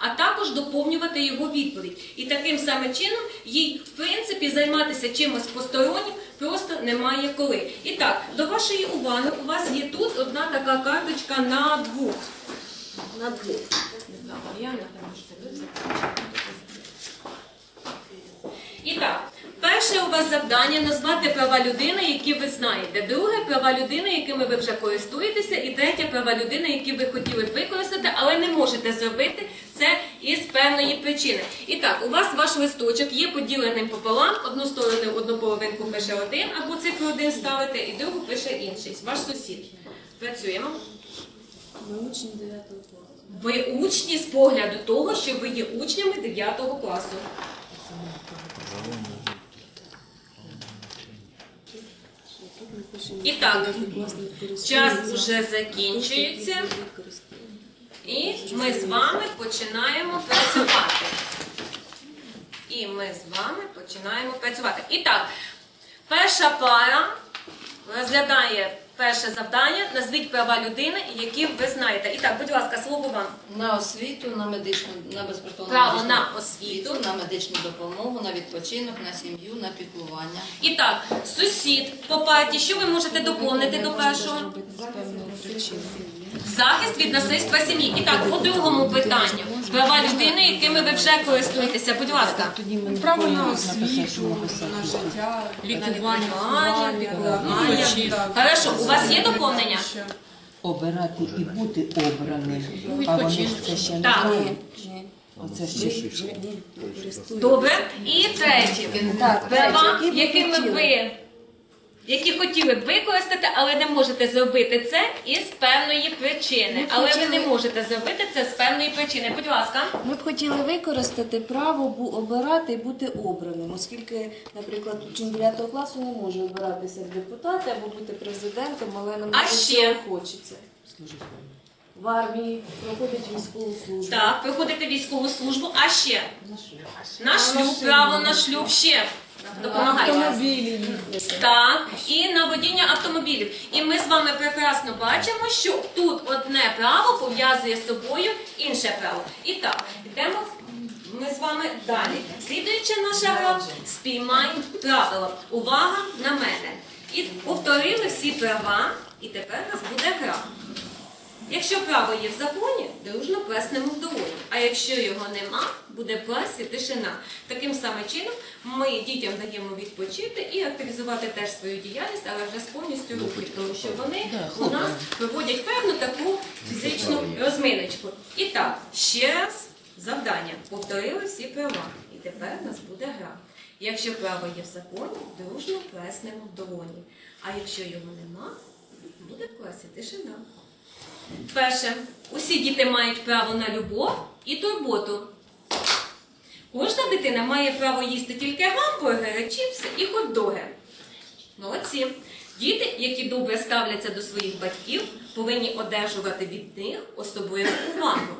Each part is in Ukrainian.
а також доповнювати його відповідь. І таким самим чином їй, в принципі, займатися чимось постороннім просто немає коли. І так, до вашої уваги, у вас є тут одна така карточка на двох. На двох. І так, перше у вас завдання назвати права людини, які ви знаєте. Друге права людини, якими ви вже користуєтеся, і третє права людини, які ви хотіли використати, але не можете зробити це із певної причини. І так, у вас ваш листочок є поділеним пополам. Одну сторону, одну половинку пише один, або цифру один ставите, і другу пише інший. Ваш сусід. Працюємо. Ми учні 9 класу. Ви учні з погляду того, що ви є учнями 9 класу. І так, Час уже закінчується. І ми з вами починаємо працювати. І ми з вами починаємо працювати. І так, перша пара розглядає перше завдання. Назвіть права людини, які ви знаєте. І так, будь ласка, слово вам. На освіту, на медичну, на безкоштовну Право медичну на освіту. на медичну допомогу, на відпочинок, на сім'ю, на піклування. І так, сусід по парті, що ви можете доповнити до першого? З певної причини. Захист від насильства сім'ї. І так, по другому питанню. Права людини, якими ви вже користуєтеся. Будь ласка. Право на освіту, на життя, Лікування, лікування. Хорошо, у вас є доповнення? обирати і бути обраним. А вони ж це ще не Так. знають. Оце ще. Добре. І третє. Права, якими ви які хотіли б використати, але не можете зробити це із певної причини. Але ви не можете зробити це з певної причини. Будь ласка. Ми б хотіли використати право бу- обирати і бути обраним, оскільки, наприклад, учень 9 класу не може обиратися в депутати або бути президентом, але нам А дуже ще? цього хочеться. В армії проходить військову службу. Так, приходите військову службу, а ще на шлюб, право на шлюб ще. Автомобілі. Так, і на водіння автомобілів. І ми з вами прекрасно бачимо, що тут одне право пов'язує з собою інше право. І так, йдемо ми з вами далі. Слідуюча наша гра спіймай правило. Увага на мене. І повторили всі права, і тепер у нас буде гра. Якщо право є в законі, дружно плеснемо в долоні. А якщо його нема, буде плес і тишина. Таким самим чином ми дітям даємо відпочити і активізувати теж свою діяльність, але вже з повністю рухи, тому що вони у нас проводять певну таку фізичну розминочку. І так, ще раз завдання. Повторили всі права. І тепер у нас буде гра. Якщо право є в законі, дружно плеснемо в долоні. А якщо його нема, буде плес і тишина. Перше, усі діти мають право на любов і турботу. Кожна дитина має право їсти тільки гамбургери, чіпси і хот-доги. Молодці. Діти, які добре ставляться до своїх батьків, повинні одержувати від них особливу увагу.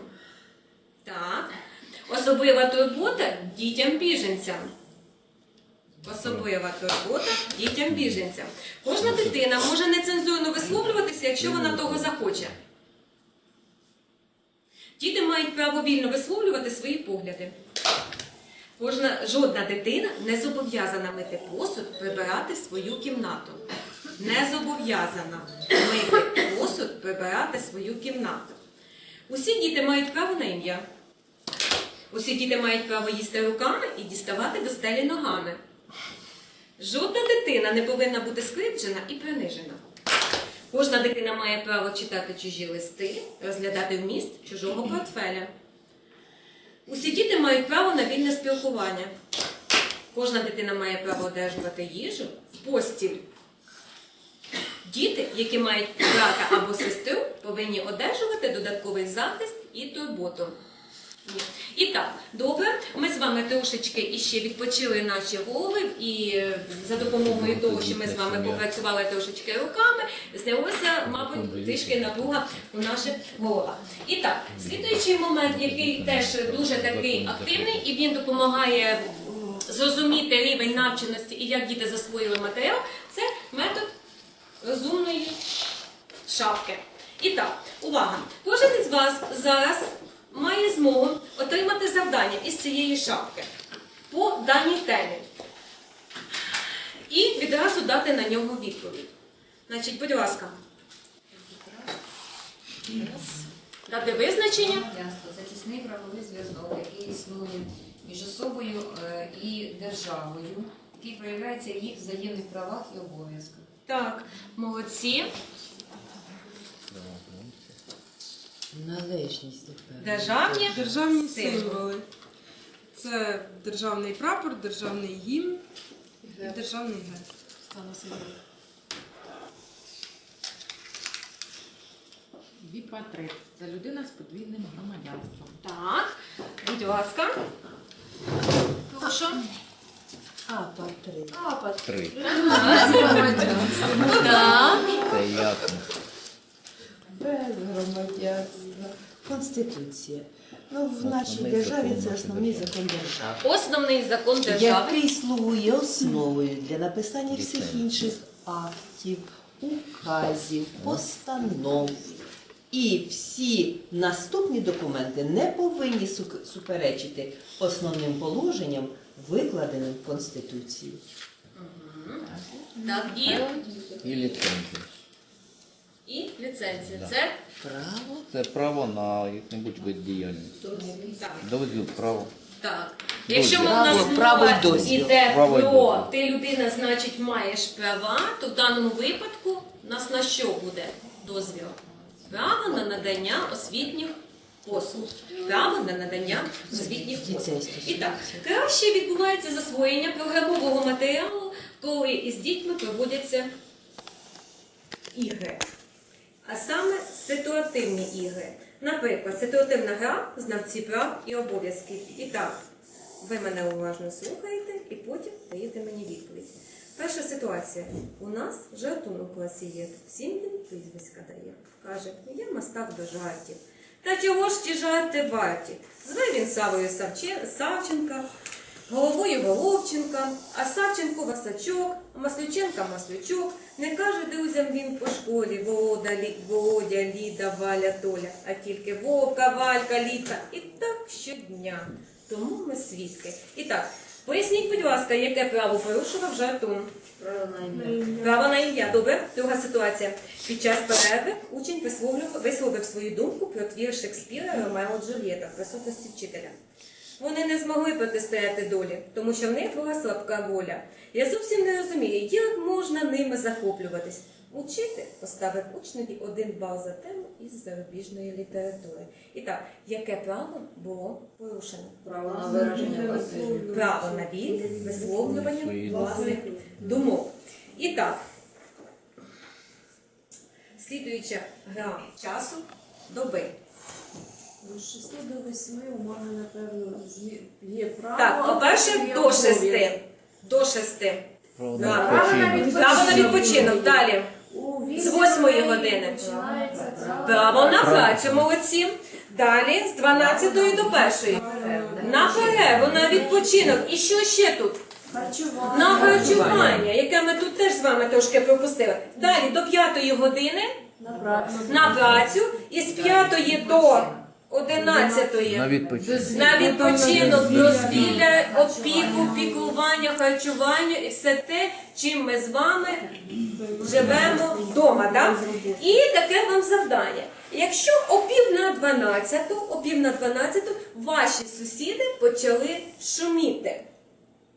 Так. Особлива турбота дітям-біженцям. Особлива турбота дітям-біженцям. Кожна дитина може нецензурно висловлюватися, якщо вона того захоче. Діти мають право вільно висловлювати свої погляди. Кожна жодна дитина не зобов'язана мити посуд, прибирати свою кімнату. Не зобов'язана мити посуд, прибирати свою кімнату. Усі діти мають право на ім'я. Усі діти мають право їсти руками і діставати до стелі ногами. Жодна дитина не повинна бути скривджена і принижена. Кожна дитина має право читати чужі листи, розглядати вміст чужого портфеля. Усі діти мають право на вільне спілкування. Кожна дитина має право одержувати їжу в постіль. Діти, які мають брата або сестру, повинні одержувати додатковий захист і турботу. Ні. І так, добре, ми з вами трошечки іще відпочили наші голови, і е, за допомогою того, що ми з вами попрацювали трошечки руками, знялося, мабуть, трішки напруга у наших головах. І так, слідуючий момент, який теж дуже такий активний, і він допомагає зрозуміти рівень навченості і як діти засвоїли матеріал, це метод розумної шапки. І так, увага! Кожен із вас зараз має змогу отримати завдання із цієї шапки по даній темі і відразу дати на нього відповідь. Значить, будь ласка. Дати визначення. Ясно. Це тісний правовий зв'язок, який існує між особою е, і державою, який проявляється в їх взаємних правах і обов'язках. Так, молодці. Належність тепер. Державні. Державні Символи. символи. Це державний прапор, державний гімн і державний герб. Віпа-3. Це людина з подвійним громадянством. Так, будь ласка. Прошу. Апа три. Папа. Три. Так. Це ясно. Без громадянства. Конституція. Ну, в нашій Основний державі закон це основний закон держави, Основний закон держави. який слугує основою для написання всіх інших актів, указів, постанов. І всі наступні документи не повинні суперечити основним положенням, викладеним в Конституції. Так, і, І ліцензія. ліцензія. Це Право Це право на яку-небудь вид діяльності. так. Дозвіл, право. Так. Якщо ми в нас право мова й дозвіл. йде Право й про дозвіл. ти людина, значить маєш права, то в даному випадку у нас на що буде дозвіл? Право на надання освітніх послуг. Право на надання освітніх послуг. І так, краще відбувається засвоєння програмового матеріалу, коли із дітьми проводяться ігри. А саме ситуативні ігри. Наприклад, ситуативна гра знавці прав і обов'язків. І так, ви мене уважно слухаєте і потім даєте мені відповідь. Перша ситуація. У нас жартун у класі є. Всім він прізвиська дає. Каже, я мастак до жартів. Та чого ж ті жарти варті? Зве він Савою Савче- Савченка, головою Головченка, а Савченко Васачок, а Маслюченка Маслючок. Не каже друзям він по школі Волода, Лі, Володя, Ліда, Валя, Толя, а тільки Вовка, Валька, Літа. І так щодня. Тому ми свідки. І так, поясніть, будь ласка, яке право порушував жартун? Право на ім'я. Право на ім'я. Добре. Друга ситуація. Під час перерви учень висловлював, висловив свою думку про твір Шекспіра Ромео Джульєта в присутності вчителя. Вони не змогли протистояти долі, тому що в них була слабка воля. Я зовсім не розумію, як можна ними захоплюватись. Учитель поставив учневі один бал за тему із зарубіжної літератури. І так, яке право було порушено? Право на вираження право на вільне висловлювання власних думок. І так, слідуюча гра часу доби. З 6 до 8 у мене, напевно, є- право. Так, по-перше, до обов'язок. шести. До шести. Право на відпочинок. Право на відпочинок. Далі. З вісім восьмої годин години. Починається право. Право на працю, молодці. Далі з 12 до 1. На перерву, на відпочинок. І що ще тут? Харчування. На харчування, яке ми тут теж з вами трошки пропустили. Далі до 5 години На працю. на працю і з 5 до 11 На відпочинок. на відпочинок, дозвілля, опіку, піклування, харчування і все те, чим ми з вами живемо вдома. Так? І таке вам завдання. Якщо о пів на 12, о пів на 12 ваші сусіди почали шуміти.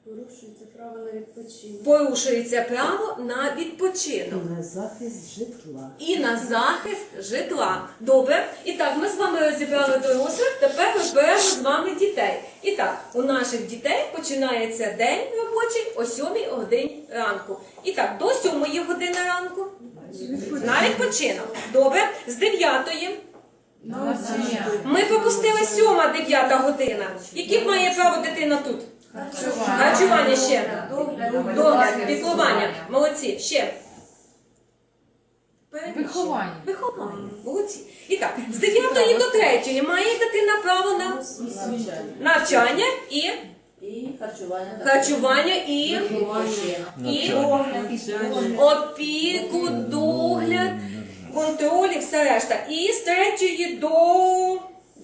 Порушується право на відпочинок. Порушується право на відпочинок. на захист житла. і на захист житла. Добре, і так, ми з вами розібрали дорослих, тепер розберемо з вами дітей. І так, у наших дітей починається день робочий о 7 годині ранку. І так, до 7 години ранку на відпочинок. Добре, з 9 ми пропустили 7-9 година. Які має право дитина тут? Харчування ще. Догляд, піклування. Молодці. Ще. Виховання. Виховання. Молодці. І так, з 9 до 3 має дитина право на навчання і І харчування. харчування і, і опіку, догляд, контроль і все решта. І з 3 до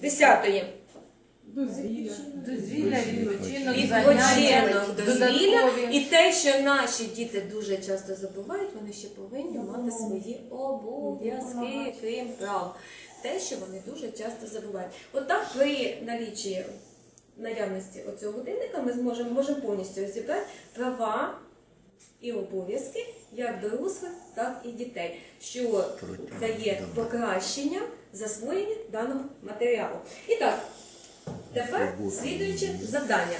Десятої. Дозвілля, відпочинок, Відпочинок, заняття, дозвілля додаткові. і те, що наші діти дуже часто забувають, вони ще повинні мати свої обов'язки, крім прав. Те, що вони дуже часто забувають. Отак при налічі наявності оцього годинника ми зможемо можемо повністю розібрати права і обов'язки як дорослих, так і дітей, що дає покращення засвоєння даного матеріалу. І так, тепер слідуюче завдання.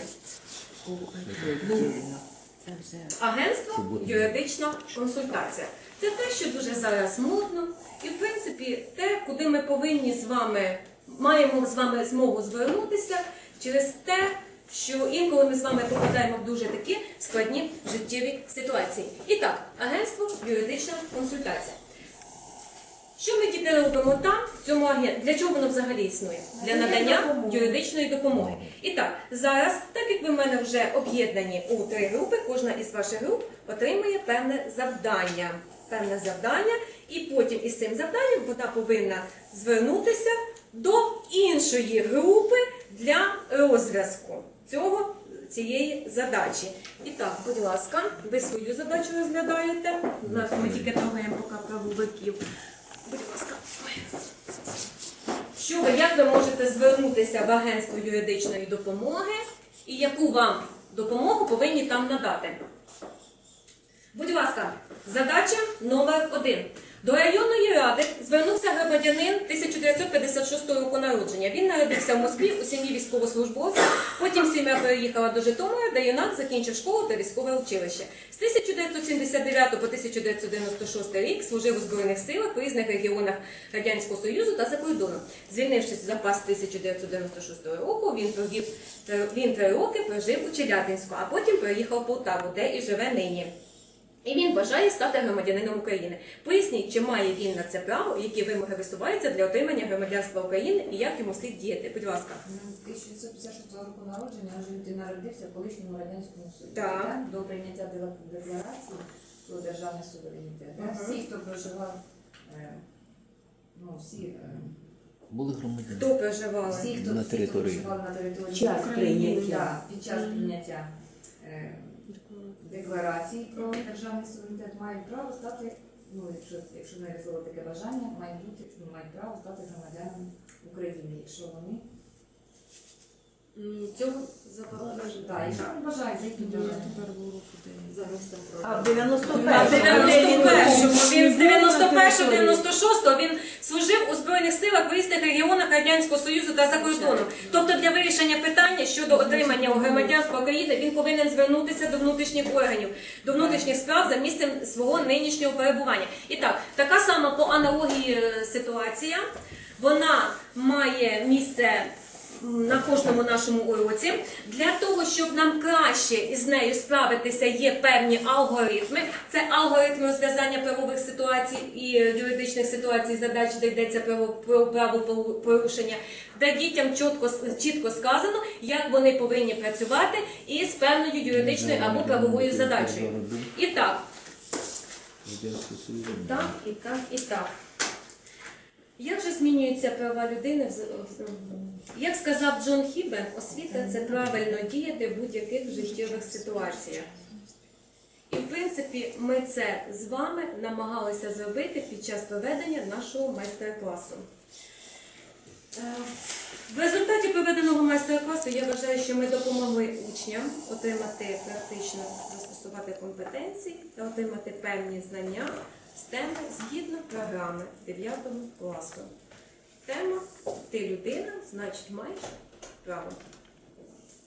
Агентство юридична консультація. Це те, що дуже зараз модно, і в принципі те, куди ми повинні з вами маємо з вами змогу звернутися через те, що інколи ми з вами попадаємо в дуже такі складні життєві ситуації. І так, агентство юридична консультація. Що ми діти робимо там, в цьому агентстві? Для чого воно взагалі існує? Для надання юридичної допомоги. І так, зараз, так як ви в мене вже об'єднані у три групи, кожна із ваших груп отримує певне завдання. Певне завдання, і потім із цим завданням вона повинна звернутися до іншої групи для розв'язку цього цієї задачі. І так, будь ласка, ви свою задачу розглядаєте. У нас ми тільки трогаємо поки правовиків. Будь ласка. Що ви, як ви можете звернутися в агентство юридичної допомоги і яку вам допомогу повинні там надати? Будь ласка, задача номер один. До районної ради звернувся громадянин 1956 року народження. Він народився в Москві у сім'ї військовослужбовця. Потім сім'я переїхала до Житомира, де юнак закінчив школу та військове училище. З 1979 по 1996 рік служив у Збройних силах у різних регіонах Радянського Союзу та за кордоном. Звільнившись з запас 1996 року, він провів він три роки прожив у Челябинську, а потім переїхав в Полтаву, де і живе нині. І він бажає стати громадянином України. Поясніть, чи має він на це право, які вимоги висуваються для отримання громадянства України і як йому слід діяти. Будь ласка. 1956 року народження, адже ти народився в колишньому радянському Союзі. Так. Так, До прийняття декларації про державний суверенітет. Мгм. Всі, хто проживав, е, ну, всі, е, Були громадяни. Хто проживали? всі, хто, На всі, хто території. проживав на території Час України, прийняття. під час прийняття декларації про державний суверенітет мають право стати, ну, якщо, якщо не таке бажання, мають бути, мають право стати громадянами України, якщо вони Цього заборону. Так, якщо вони бажають за їхнім бажанням. А в А в 91-му 91-му, він з 91 96 він служив у Збройних силах в різних регіонах Радянського Союзу та за кордоном. Тобто для вирішення питання щодо отримання громадянства України він повинен звернутися до внутрішніх органів, до внутрішніх справ за місцем свого нинішнього перебування. І так, така сама по аналогії е, ситуація. Вона має місце на кожному нашому уроці. Для того, щоб нам краще із нею справитися, є певні алгоритми. Це алгоритм розв'язання правових ситуацій і юридичних ситуацій, задач, де йдеться про, про правопорушення, де дітям чітко, чітко сказано, як вони повинні працювати із певною юридичною або правовою задачею. І так, так, і так, і так. Як же змінюються права людини? Як сказав Джон Хібен, освіта це правильно діяти в будь-яких життєвих ситуаціях. І в принципі ми це з вами намагалися зробити під час проведення нашого майстер-класу. Е, В результаті проведеного майстер-класу я вважаю, що ми допомогли учням отримати практично застосувати компетенції та отримати певні знання з теми згідно програми 9 класу. Тема Ти людина, значить маєш право.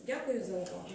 Дякую за увагу.